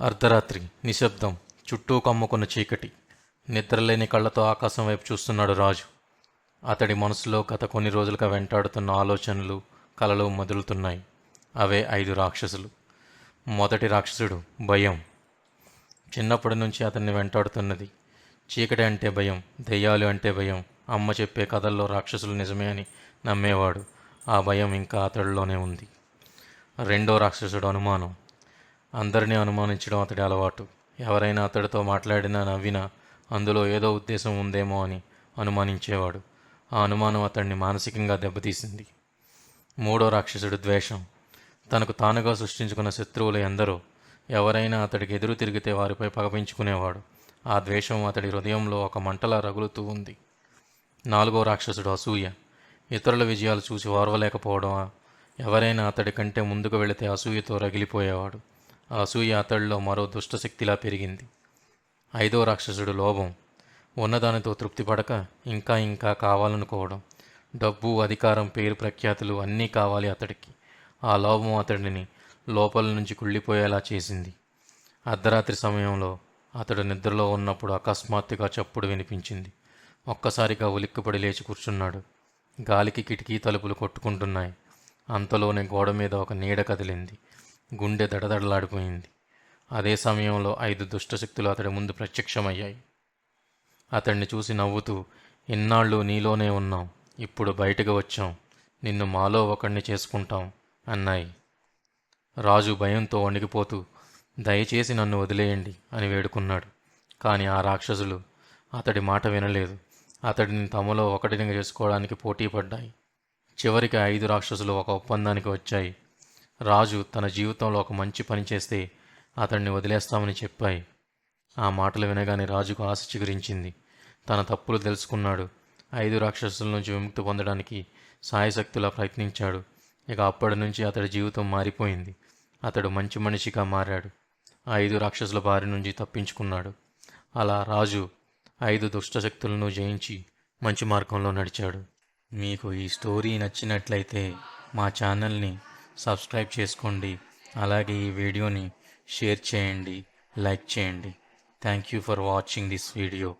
అర్ధరాత్రి నిశ్శబ్దం చుట్టూ కమ్ముకున్న చీకటి. నిద్రలేని కళ్ళతో ఆకాశం వైపు చూస్తున్నాడు రాజు. అతడి మనసులో గత కొన్ని రోజులుగా వెంటాడుతున్న ఆలోచనలు కలలు మొదలుతున్నాయి. అవే ఐదు రాక్షసులు. మొదటి రాక్షసుడు భయం. చిన్నప్పటి నుంచి అతన్ని వెంటాడుతున్నది. చీకటి అంటే భయం దెయ్యాలు అంటే భయం. అమ్మ చెప్పే కథల్లో రాక్షసులు నిజమే అని నమ్మేవాడు. ఆ భయం ఇంకా అతడిలోనే ఉంది. రెండో రాక్షసుడు అనుమానం. అందరినీ అనుమానించడం అతడి అలవాటు. ఎవరైనా అతడితో మాట్లాడినా నవ్వినా అందులో ఏదో ఉద్దేశం ఉందేమో అని అనుమానించేవాడు. ఆ అనుమానం అతన్ని మానసికంగా దెబ్బతీసింది. మూడో రాక్షసుడు ద్వేషం. తనకు తానుగా సృష్టించుకున్న శత్రువులు ఎందరో ఎవరైనా అతడికి ఎదురు తిరిగితే వారిపై పగపించుకునేవాడు ఆ ద్వేషం అతడి హృదయంలో ఒక మంటలా రగులుతూ ఉంది. నాలుగో రాక్షసుడు అసూయ. ఇతరుల విజయాలు చూసి ఓర్వలేకపోవడం ఎవరైనా అతడి కంటే ముందుకు వెళితే అసూయతో రగిలిపోయేవాడు. ఆ అసూయ అతడిలో మరో దుష్టశక్తిలా పెరిగింది. ఐదో రాక్షసుడు లోభం. ఉన్నదానితో తృప్తి పడక ఇంకా ఇంకా కావాలనుకోవడం. డబ్బు అధికారం పేరు ప్రఖ్యాతులు అన్నీ కావాలి అతడికి. ఆ లోభం అతడిని లోపల నుంచి కుళ్ళిపోయేలా చేసింది. అర్ధరాత్రి సమయంలో అతడు నిద్రలో ఉన్నప్పుడు అకస్మాత్తుగా చప్పుడు వినిపించింది. ఒక్కసారిగా ఉలిక్కిపడి లేచి కూర్చున్నాడు. గాలికి కిటికీ తలుపులు కొట్టుకుంటున్నాయి. అంతలోనే గోడ మీద ఒక నీడ కదిలింది. గుండె దడదడలాడిపోయింది. అదే సమయంలో ఐదు దుష్టశక్తులు అతడి ముందు ప్రత్యక్షమయ్యాయి. అతన్ని చూసి నవ్వుతూ ఇన్నాళ్ళు నీలోనే ఉన్నాం. ఇప్పుడు బయటకు వచ్చాం. నిన్ను మాలో ఒకడిని చేసుకుంటాం అన్నాయి. రాజు భయంతో వణికిపోతూ దయచేసి నన్ను వదిలేయండి అని వేడుకున్నాడు. కానీ ఆ రాక్షసులు అతడి మాట వినలేదు. అతడిని తమలో ఒకటిని చేసుకోవడానికి పోటీ పడ్డాయి చివరికి ఐదు రాక్షసులు ఒక ఒప్పందానికి వచ్చాయి. రాజు తన జీవితంలో ఒక మంచి పని చేస్తే అతన్ని వదిలేస్తామని చెప్పాయి. ఆ మాటలు వినగానే రాజుకు ఆశ చిగురించింది. తన తప్పులు తెలుసుకున్నాడు. ఐదు రాక్షసుల నుంచి విముక్తి పొందడానికి సాయశక్తులా ప్రయత్నించాడు. ఇక అప్పటి నుంచి అతడి జీవితం మారిపోయింది. అతడు మంచి మనిషిగా మారాడు. ఆ ఐదు రాక్షసుల బారి నుంచి తప్పించుకున్నాడు. అలా రాజు ఐదు దుష్టశక్తులను జయించి మంచి మార్గంలో నడిచాడు. మీకు ఈ స్టోరీ నచ్చినట్లయితే మా ఛానల్ని సబ్స్క్రైబ్ చేసుకోండి. అలాగే ఈ వీడియోని షేర్ చేయండి లైక్ చేయండి. Thank you for watching this video